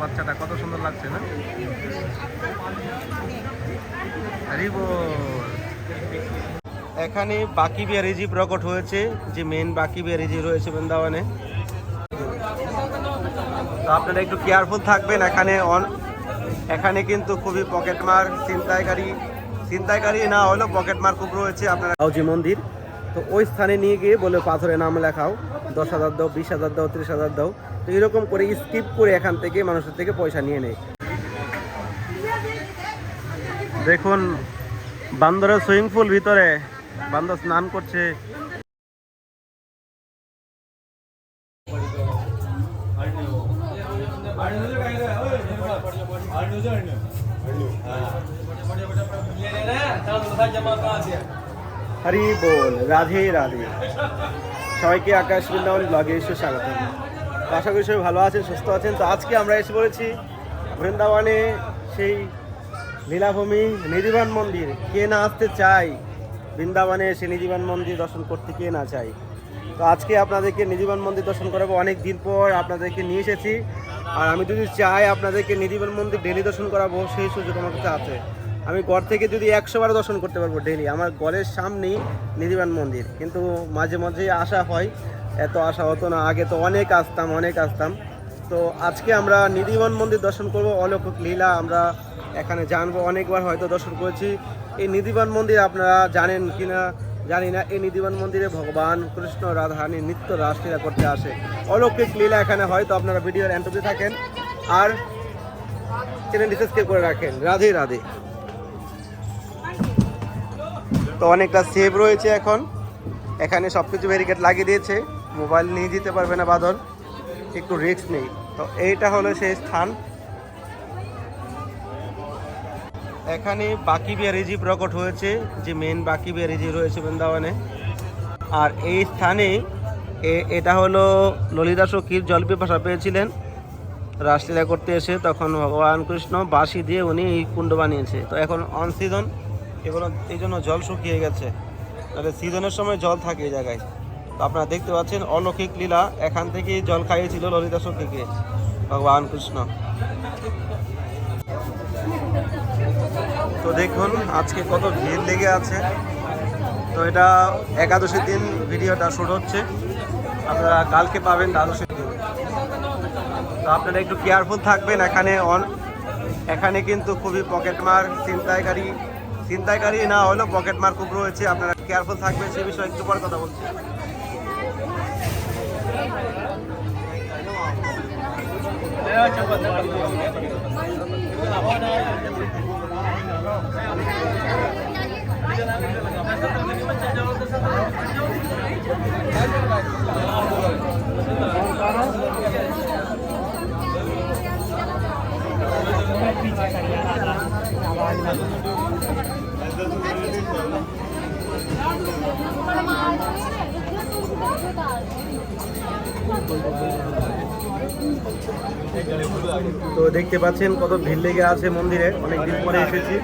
বাচ্চাটা কত সুন্দর লাগছে না? এখানে বাকি বিহারিজি প্রকট হয়েছে যে মেন বাকি বিহারিজি রয়েছে বৃন্দাবনে। তো আপনারা একটু কেয়ারফুল থাকবেন এখানে অন- এখানে কিন্তু খুবই পকেট মার ছিনতাইকারী। ছিনতাইকারী না হলেও পকেট মার খুব রয়েছে আপনারা হাউজি মন্দির। তো ওই স্থানে নিয়ে গিয়ে বলে পাথরে নাম লেখাও। দশ হাজার দাও, বিশ হাজার দাও, ত্রিশ হাজার দাও। তো এরকম করে স্কিপ করে এখান থেকে মানুষের থেকে পয়সা নিয়ে নেয়। দেখুন, বান্দরের সুইমিং পুল ভিতরে বান্দর স্নান করছে। হরি বল, রাধে রাধে। সবাইকে আকাশ বৃন্দাবন ব্লগে এসে স্বাগত আশা করি সবাই ভালো আছেন, সুস্থ আছেন। তো আজকে আমরা এসে পড়েছি বৃন্দাবনে সেই লীলাভূমি নিধিবান মন্দির। কে না আসতে চাই বৃন্দাবনে এসে নিধিবান মন্দির দর্শন করতে, কে না চাই তো আজকে আপনাদেরকে নিধিবান মন্দির দর্শন করাবো অনেক দিন পর, আপনাদেরকে নিয়ে এসেছি। আর আমি যদি চাই আপনাদেরকে নিধিবান মন্দির ডেলি দর্শন করাবো, সেই সুযোগ আমার কাছে আছে। আমি ঘর থেকে যদি একশো বার দর্শন করতে পারব ডেলি আমার ঘরের সামনেই নিধিবান মন্দির। কিন্তু মাঝে মাঝে আসা হয়। এত আসা হতো না। আগে তো অনেক আসতাম অনেক আসতাম। তো আজকে আমরা নিধিবান মন্দির দর্শন করব। অলৌকিক লীলা আমরা এখানে জানব। অনেকবার হয়তো দর্শন করেছি। এই নিধিবান মন্দির আপনারা জানেন কি না জানি না। এই নিধিবান মন্দিরে ভগবান কৃষ্ণ রাধারানী নিত্য রাসলীলা করতে আসে। অলৌকিক লীলা এখানে হয়তো আপনারা ভিডিওর এন্ট্রিতে থাকেন। আর চ্যানেলটি সাবস্ক্রাইব করে রাখেন। রাধে রাধে। তো অনেকটা সেভ রয়েছে এখন। এখানে সব কিছু ব্যারিকেড লাগিয়ে দিয়েছে। মোবাইল নিয়ে যেতে পারবে না বাদল। একটু রিস্ক নেই। তো এইটা হলো সেই স্থান। এখানে বাকি বিহারিজি প্রকট হয়েছে, যে মেন বাকি বিহারিজি রয়েছে বৃন্দাবনে। আর এই স্থানে এটা হলো ললিতা সখীর জল পেয়েছিলেন। রাসলীলা করতে এসে তখন ভগবান কৃষ্ণ বাঁশি দিয়ে উনি এই কুণ্ড বানিয়েছে। তো এখন অন সিজন এগুলো এই জন্য জল শুকিয়ে গেছে। তাহলে সিজনের সময় জল থাকে এই জায়গায়। তো আপনারা দেখতে পাচ্ছেন অলৌকিক লীলা, এখান থেকেই জল খাইয়েছিল ললিতা সখীকে। ভগবান কৃষ্ণ। তো দেখুন, আজকে কত ভিড় লেগে আছে। তো এটা একাদশীর দিন ভিডিওটা শুট হচ্ছে। আপনারা কালকে পাবেন দ্বাদশীর দিন। তো আপনারা একটু কেয়ারফুল থাকবেন। এখানে অন- এখানে কিন্তু খুবই পকেট মার ছিনতাইকারী ছিনতাইকারী না হলেও পকেট মার খুব রয়েছে, আপনারা কেয়ারফুল থাকবেন, সে বিষয়ে একটু পরে কথা বলছি। তো দেখতে পাচ্ছেন কত ভিড় লেগে আছে মন্দিরে অনেক দিন পরে এসেছি।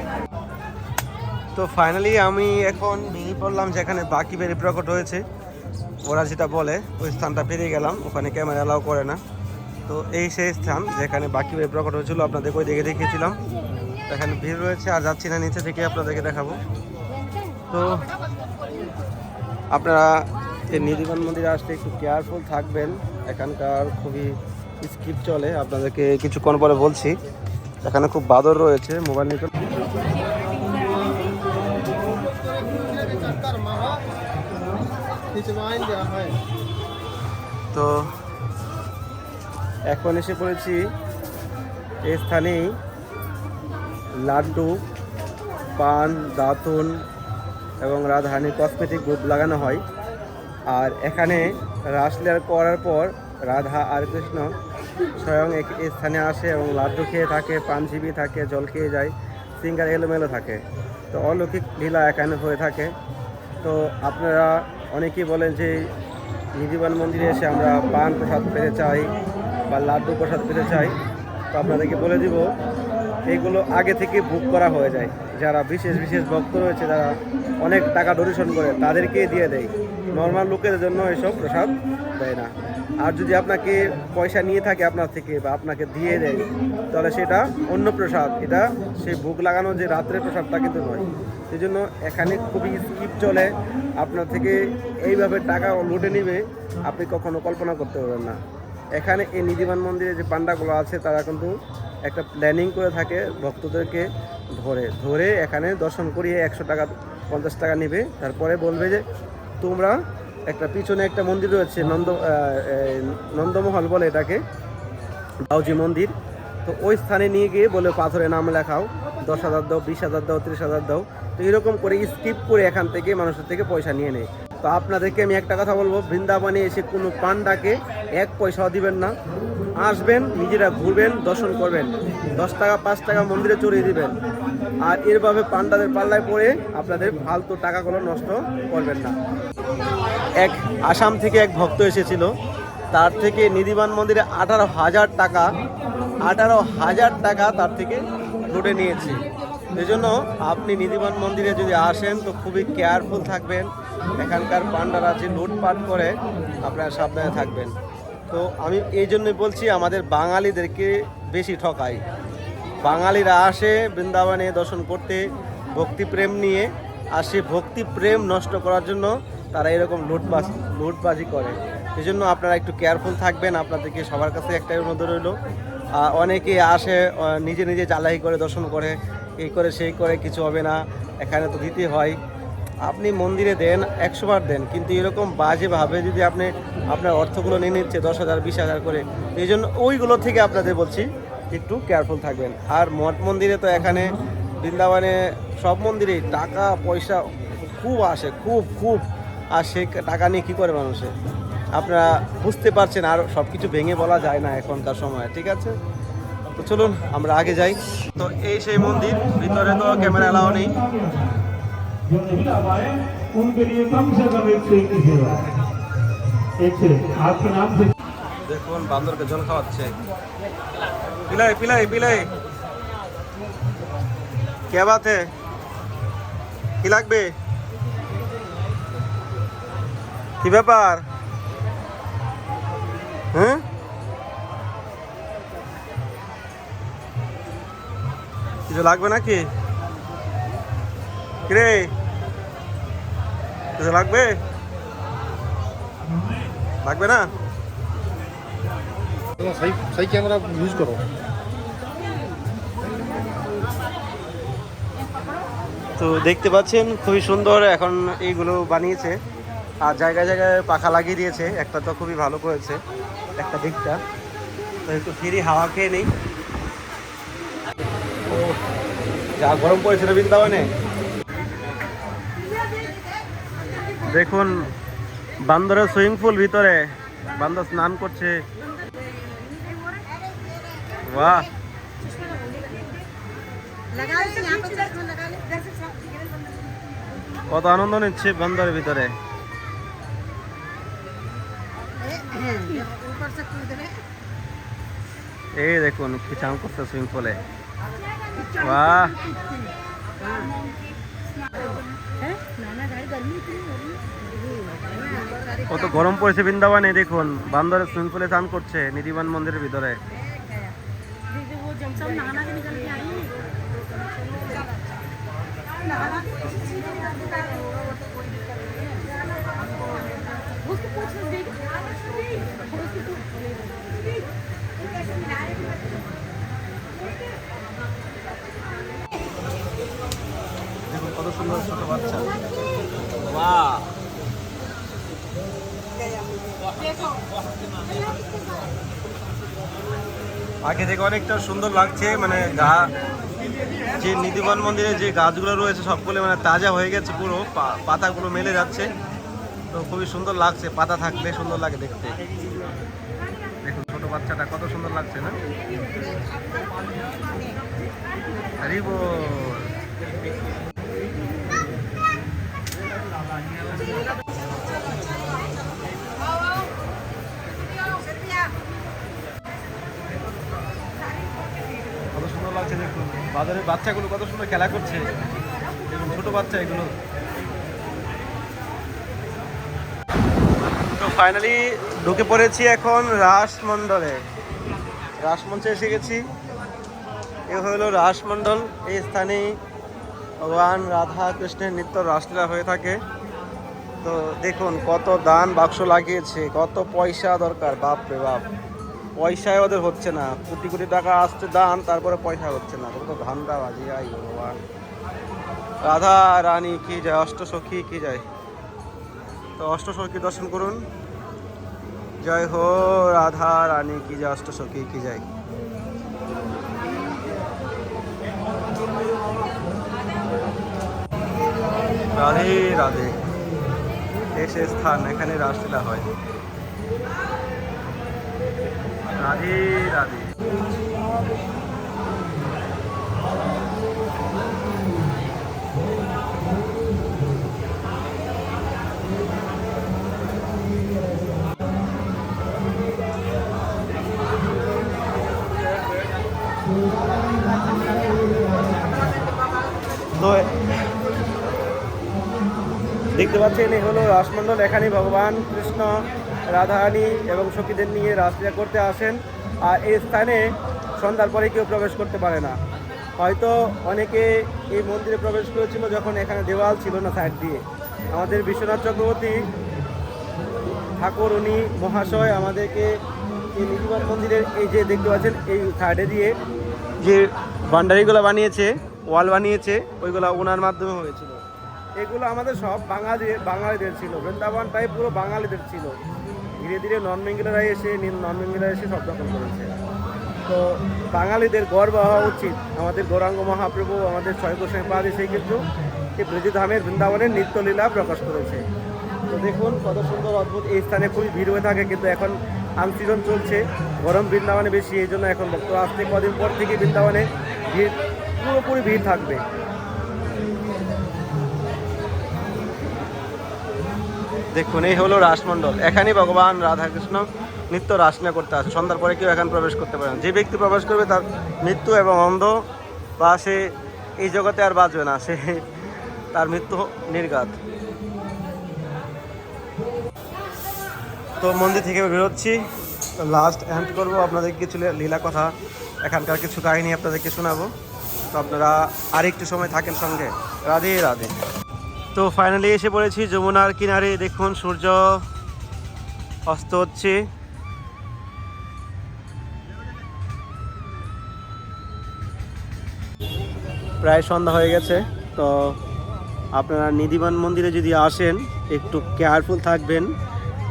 তো ফাইনালি আমি এখন ভেঙে পড়লাম যেখানে বাকি বেরি প্রকট হয়েছে। ওরা যেটা বলে, ওই স্থানটা পেরিয়ে গেলাম, ওখানে ক্যামেরা অ্যালাউ করে না। তো এই সেই স্থান যেখানে বাকি বেরি প্রকট হয়েছিল আপনাদেরকে ওই দেখে দেখিয়েছিলাম। এখানে ভিড় রয়েছে, আর যাচ্ছি না, নিচে থেকে আপনাদেরকে দেখাবো। তো আপনারা এই নিধিবান মন্দিরে আসতে একটু কেয়ারফুল থাকবেন। এখানকার খুবই স্কিপ চলে, আপনাদেরকে কিছুক্ষণ পরে বলছি। এখানে খুব বাদর রয়েছে মোবাইল নিতে তো এখন এসে পড়েছি, এই স্থানেই লাড্ডু, পান, দাতুন এবং রাধারানীর কসমেটিক গ্রুপ লাগানো হয়। আর এখানে রাসলীলা করার পর রাধা আর কৃষ্ণ স্বয়ং এক- স্থানে আসে এবং লাড্ডু খেয়ে থাকে, পানজিবি থাকে, জল খেয়ে যায় সিঙ্গার এলোমেলো থাকে। তো অলৌকিক লীলা এখানে হয়ে থাকে। তো আপনারা অনেকেই বলেন যে নিধিবান মন্দিরে এসে আমরা পান প্রসাদ পেতে চাই বা লাড্ডু প্রসাদ পেতে চাই। তো আপনাদেরকে বলে দিব এগুলো আগে থেকে বুক করা হয়ে যায়। যারা বিশেষ বিশেষ ভক্ত রয়েছে যারা অনেক টাকা ডোনেশন করে তাদেরকে দিয়ে দেয়। নর্মাল লোকের জন্য এসব প্রসাদ দেয় না। আর যদি আপনাকে পয়সা নিয়ে থাকে আপনার থেকে বা আপনাকে দিয়ে দেয়, তাহলে সেটা অন্য প্রসাদ। এটা সেই ভোগ লাগানো যে রাত্রের প্রসাদটা কিন্তু নয়। সেই জন্য এখানে খুবই স্কিপ চলে। আপনার থেকে এইভাবে টাকা লুটে নিবে, আপনি কখনো কল্পনা করতে পারবেন না। এখানে এই নিধিবান মন্দিরে যে পান্ডাগুলো আছে, তারা কিন্তু একটা প্ল্যানিং করে থাকে ভক্তদেরকে ধরে। ধরে এখানে দর্শন করিয়ে একশো টাকা, পঞ্চাশ টাকা নেবে। তারপরে বলবে যে, তোমরা একটা পিছনে একটা মন্দির রয়েছে, নন্দ নন্দমহল বলে এটাকে, বাউজি মন্দির। তো ওই স্থানে নিয়ে গিয়ে বলে, পাথরে নাম লেখাও, দশ হাজার দাও, বিশ হাজার দাও, ত্রিশ হাজার দাও। তো এরকম করে স্কিপ করে এখান থেকে মানুষের থেকে পয়সা নিয়ে নেয়। তো আপনাদেরকে আমি একটা কথা বলব, বৃন্দাবনে এসে কোনো পান্ডাকে এক পয়সাও দিবেন না। আসবেন, নিজেরা ঘুরবেন, দর্শন করবেন। দশ টাকা, পাঁচ টাকা মন্দিরে চড়িয়ে দিবেন। আর এরভাবে পান্ডাদের পাল্লায় পড়ে আপনাদের ফালতু টাকাগুলো নষ্ট করবেন না। এক আসাম থেকে এক ভক্ত এসেছিল। তার থেকে নিধিবান মন্দিরে আঠারো হাজার টাকা, আঠারো হাজার টাকা তার থেকে লুটে নিয়েছে। এই জন্য আপনি নিধিবান মন্দিরে যদি আসেন, তো খুবই কেয়ারফুল থাকবেন। এখানকার পান্ডারা যে লুটপাট করে, আপনারা সাবধানে থাকবেন। তো আমি এই জন্যই বলছি, আমাদের বাঙালিদেরকে বেশি ঠকাই। বাঙালিরা আসে বৃন্দাবনে দর্শন করতে, ভক্তিপ্রেম নিয়ে, আর সেই ভক্তিপ্রেম নষ্ট করার জন্য তারা এরকম লুটপাস লুটবাজি করে। এই জন্য আপনারা একটু কেয়ারফুল থাকবেন, আপনাদেরকে সবার কাছে একটাই অনুরোধ রইল। অনেকে আসে নিজে নিজে চালাকি করে দর্শন করে, এই করে সেই করে, কিছু হবে না, এখানে তো দিতে হয়। আপনি মন্দিরে দেন একশো বার দেন, কিন্তু এরকম বাজেভাবে যদি আপনি আপনার অর্থগুলো নিয়ে নিচ্ছে দশ হাজার, বিশ হাজার করে এই জন্য ওইগুলো থেকে আপনাদের বলছি, একটু কেয়ারফুল থাকবেন। আর মঠ মন্দিরে তো এখানে বৃন্দাবনে সব মন্দিরেই টাকা, পয়সা খুব আসে, খুব খুব আর সেই টাকা নিয়ে কী করে মানুষে? আপনারা বুঝতে পারছেন, আর সব কিছু ভেঙে বলা যায় না এখনকার সময়, ঠিক আছে? তো চলুন, আমরা আগে যাই। তো এই সেই মন্দির, ভিতরে তো ক্যামেরা এলাও নেই। जो नहीं ला पाए उनके लिए कम से कम एक से एक की सेवा है एक से एक। आपके नाम से দেখুন বান্দরকে জল খাওয়াচ্ছে পিলাই পিলাই পিলাই কে বাত হে কি লাগবে কি ব্যাপার হ্যাঁ কিছু লাগবে নাকি কিরে? লাগবে? লাগবে না? সেই ক্যামেরা ইউজ করো। তো দেখতে পাচ্ছেন খুবই সুন্দর এখন এইগুলো বানিয়েছে। আর জায়গায় জায়গায় পাখা লাগিয়ে দিয়েছে একটা তো খুবই ভালো করেছে একটা দিকটা। তো একটু ফিরি হাওয়া খেয়ে নেই। যা গরম পড়েছে বৃন্দাবনে? দেখুন, বান্দরের সুইমিং পুল ভিতরে। বান্দর স্নান করছে। বাহ। কত আনন্দ নিচ্ছে বান্দরের ভিতরে। এই দেখুন খিচাম করছে সুইমিং পুলে। বাহ। কত গরম পড়েছে বৃন্দাবনে, দেখুন বান্দরের সুইমিং পুলে স্নান করছে নিধিবান মন্দিরের ভিতরে Thank you. আগে থেকে অনেকটা সুন্দর লাগছে মানে গা যে নিধিবন মন্দিরে যে গাছগুলো রয়েছে সবগুলো মানে তাজা হয়ে গেছে পুরো পাতাগুলো মেলে যাচ্ছে। তো খুবই সুন্দর লাগছে, পাতা থাকলে সুন্দর লাগে দেখতে। বাচ্চাটা কত সুন্দর লাগছে, না? হরি বল। হচ্ছে দেখুন। বাজারের বাচ্চাগুলো কত সুন্দর খেলা করছে। ছোট বাচ্চা এগুলো। ফাইনালি ঢুকে পড়েছি এখন রাসমণ্ডলে। রাসমঞ্চে এসে গেছি। এ হলো রাসমণ্ডল। এই স্থানে ভগবান রাধা কৃষ্ণের নিত্য রাসলীলা হয়ে থাকে। তো দেখুন, কত দান বাক্স লাগিয়েছে, কত পয়সা দরকার, বাপ রে বাপ। পয়সায় ওদের হচ্ছে না। কোটি কোটি টাকা আসছে দান, তারপরে পয়সা হচ্ছে না। কত ধান্দা বাজি আই ভগবান। রাধা রানী, কি যায় অষ্টসখী, কি যায় তো অষ্টসখী দর্শন করুন। জয় হো, রাধা রানী, কি যায় অষ্টসখী কি যায় রাধে রাধে। এসে স্থান, এখানে রাসলীলা হয়। রাধে রাধে। তো দেখতে পাচ্ছেন এই হলো রাসমণ্ডল। এখানে ভগবান কৃষ্ণ, রাধারানী এবং সখীদের নিয়ে রাসলীলা করতে আসেন। আর এই স্থানে সন্ধ্যার পরে কেউ প্রবেশ করতে পারে না। হয়তো অনেকে এই মন্দিরে প্রবেশ করেছিল যখন এখানে দেওয়াল ছিল না সাইড দিয়ে। আমাদের বিশ্বনাথ চক্রবর্তী ঠাকুর, উনি মহাশয় আমাদেরকে এই নিধিবান মন্দিরের এই যে দেখতে পাচ্ছেন, এই সাইডে দিয়ে যে বান্ডারিগুলো বানিয়েছে, ওয়াল বানিয়েছে, ওইগুলো ওনার মাধ্যমে হয়েছিল। এগুলো আমাদের সব বাঙালি, বাঙালিদের ছিল। বৃন্দাবনটাই পুরো বাঙালিদের ছিল। ধীরে ধীরে নন বেঙ্গলেরা এসে নন বেঙ্গলেরা এসে সব দখল করেছে। তো বাঙালিদের গর্ব হওয়া উচিত। আমাদের গৌরাঙ্গ মহাপ্রভু, আমাদের ছয় গোস্বামী পাদ এসে কিন্তু এই ব্রজধামের বৃন্দাবনের নিত্যলীলা প্রকাশ করেছে। তো দেখুন, কত সুন্দর অদ্ভুত এই স্থানে খুবই ভিড় হয়ে থাকে, কিন্তু এখন আনসিজন চলছে। গরম বৃন্দাবনে বেশি, এই জন্য এখন ভক্ত আসতে কদিন পর থেকে বৃন্দাবনে ভিড়, পুরোপুরি ভিড় থাকবে। দেখুন, এই হলো রাসমণ্ডল। এখানে ভগবান রাধাকৃষ্ণ নিত্য রাসনা করতে আসে সন্ধ্যার পরে কেউ এখানে প্রবেশ করতে পারে না। যে ব্যক্তি প্রবেশ করবে, তার মৃত্যু এবং অন্ধ বা সে এই জগতে আর বাঁচবে না। সে তার মৃত্যু নির্ঘাত। তো মন্দির থেকে বেরোচ্ছি। লাস্ট এন্ড করব আপনাদের কিছু লীলা কথা, এখানকার কিছু কাহিনী আপনাদেরকে শোনাবো। তো আপনারা আরেকটু সময় থাকেন সঙ্গে। রাধে রাধে। তো ফাইনালি এসে পড়েছি যমুনার কিনারে। দেখুন, সূর্য অস্ত হচ্ছে। প্রায় সন্ধ্যা হয়ে গেছে, তো আপনারা নিধিবান মন্দিরে যদি আসেন, একটু কেয়ারফুল থাকবেন।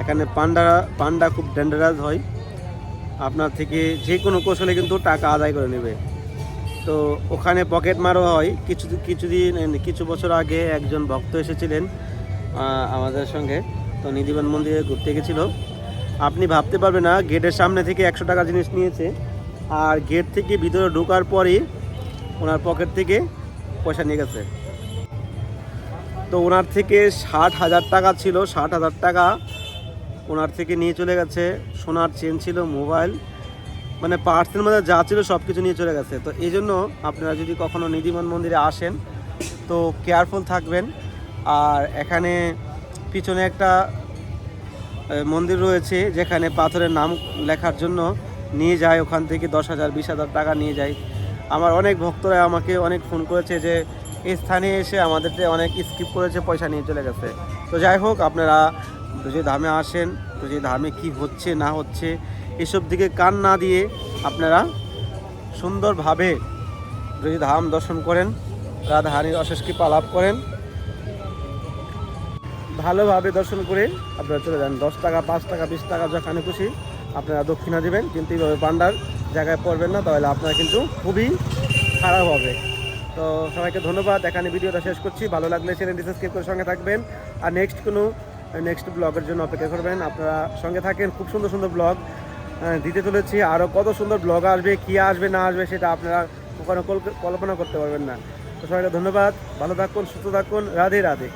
এখানে পান্ডারা, পান্ডা খুব ডেঞ্জারাস হয়। আপনার থেকে যে কোনো কৌশলে কিন্তু টাকা আদায় করে নেবে। তো ওখানে পকেট মারও হয়। কিছু, কিছুদিন, কিছু বছর আগে একজন ভক্ত এসেছিলেন আমাদের সঙ্গে। তো নিধিবান মন্দিরে ঘুরতে গেছিল। আপনি ভাবতে পারবেন না, গেটের সামনে থেকে একশো টাকা জিনিস নিয়েছে। আর গেট থেকে ভিতরে ঢোকার পরই ওনার পকেট থেকে পয়সা নিয়ে গেছে। তো ওনার থেকে ষাট হাজার টাকা ছিল, ষাট হাজার টাকা ওনার থেকে নিয়ে চলে গেছে। সোনার চেন ছিল মোবাইল মানে পার্সের মধ্যে যা ছিল সব কিছু নিয়ে চলে গেছে। তো এই জন্য আপনারা যদি কখনও নিধিমান মন্দিরে আসেন, তো কেয়ারফুল থাকবেন। আর এখানে পিছনে একটা মন্দির রয়েছে, যেখানে পাথরের নাম লেখার জন্য নিয়ে যায়। ওখান থেকে দশ হাজার, বিশ হাজার টাকা নিয়ে যায়। আমার অনেক ভক্তরা আমাকে অনেক ফোন করেছে যে, এই স্থানে এসে আমাদেরকে অনেক স্কিপ করেছে, পয়সা নিয়ে চলে গেছে। তো যাই হোক, আপনারা যে ধামে আসেন, তো যে ধামে কি হচ্ছে, না হচ্ছে, এসব দিকে কান না দিয়ে আপনারা সুন্দরভাবে যদি ধাম দর্শন করেন রাধাহানির অশেষ কৃপা লাভ করেন, ভালোভাবে দর্শন করে আপনারা চলে যান। দশ টাকা, পাঁচ টাকা, বিশ টাকা, যেখানে খুশি আপনারা দক্ষিণা দেবেন, কিন্তু এইভাবে পান্ডার জায়গায় পড়বেন না, তাহলে আপনারা কিন্তু খুবই খারাপ হবে। তো সবাইকে ধন্যবাদ, এখানে ভিডিওটা শেষ করছি। ভালো লাগলে চ্যানেলটি সাবস্ক্রাইব করে সঙ্গে থাকবেন। আর নেক্সট কোনো নেক্সট ব্লগের জন্য অপেক্ষা করবেন। আপনারা সঙ্গে থাকেন, খুব সুন্দর সুন্দর ব্লগ দিতে চলেছি। আরও কত সুন্দর ব্লগ আসবে, কী আসবে, না আসবে, সেটা আপনারা কখনো কল্পনা করতে পারবেন না। তো সবাইকে ধন্যবাদ। ভালো থাকুন, সুস্থ থাকুন। রাধে রাধে।